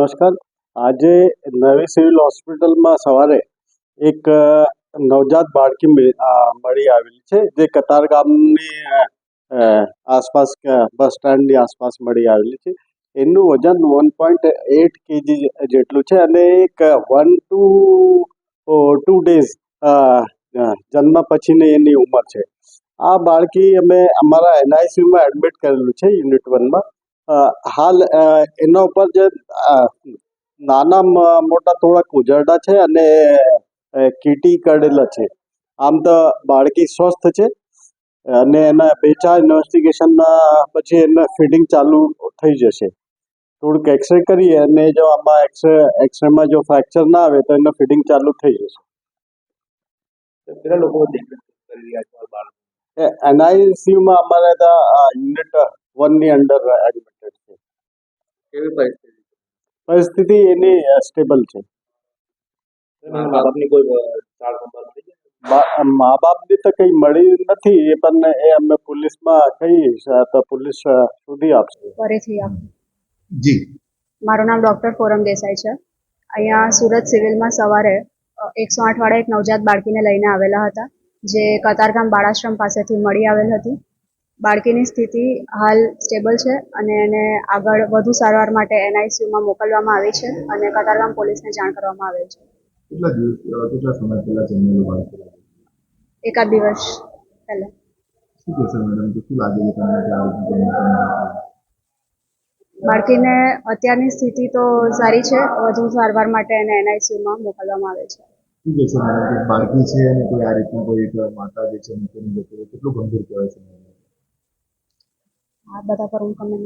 નમસ્કાર. આજે નવી સિવિલ હોસ્પિટલમાં સવારે એક નવજાત બાળકી મળી આવેલી છે જે કતારગામની અ, અ, આસપાસ બસ સ્ટેન્ડની આસપાસ મળી આવેલી છે. એનું વજન વન પોઈન્ટ એટ કેજી જેટલું છે અને એક વન ટુ ટુ ડેઝ જન્મ પછીની એની ઉંમર છે. આ બાળકી અમે અમારા એનઆઈસીયુમાં એડમિટ કરેલું છે યુનિટ વનમાં. હાલ એના ઉપર જે નાના મોટા થોડાક ઉજરડા છે અને કીટી કરેલા છે. આમ તો બાળકી સ્વસ્થ છે અને એના બે ચાર ઇન્વેસ્ટિગેશનના પછી એને ફીડિંગ ચાલુ થઈ જશે. થોડુંક એક્સરે કરીએ અને જો આમાં એક્સરે એક્સરેમાં જો ફ્રેક્ચર ના આવે તો એનું ફીડિંગ ચાલુ થઈ જશે. કેટલા લોકો એનઆઈસીયુમાં અમારે ત્યાં યુનિટ વનની અંડર એડમિટેડ છે કેવી પરિસ્થિતિ? પરિસ્થિતિ એની સ્ટેબલ છે. મા બાપની કોઈ મા બાપને તો કંઈ મળી નથી એ પણ એ અમે પોલીસમાં કહી તો પોલીસ સુધી આપશે. ફરીથી આપ. જી. મારું નામ ડૉક્ટર ફોરમ દેસાઈ છે. અહીંયા સુરત સિવિલમાં સવારે એકસો આઠવાળા એક નવજાત બાળકીને લઈને આવેલા હતા જે કતારગામ બાળાશ્રમ પાસેથી મળી આવેલ હતી. બાળકીની સ્થિતિ હાલ સ્ટેબલ છે અને એને આગળ વધુ સારવાર માટે એનઆઈસીયુમાં મોકલવામાં આવી છે અને કતારગામ પોલીસને જાણ કરવામાં આવેલ છે. એકાદ દિવસ પહેલાં. બાળકીને અત્યારની સ્થિતિ તો સારી છે વધુ સારવાર માટે એને એનઆઈસીયુમાં મોકલવામાં આવે છે. બાળકી છે અને કોઈ આ રીતનું કોઈ માતા જે છે કેટલું ગંભીર કહેવાય છે? આ બધા પર હું તમને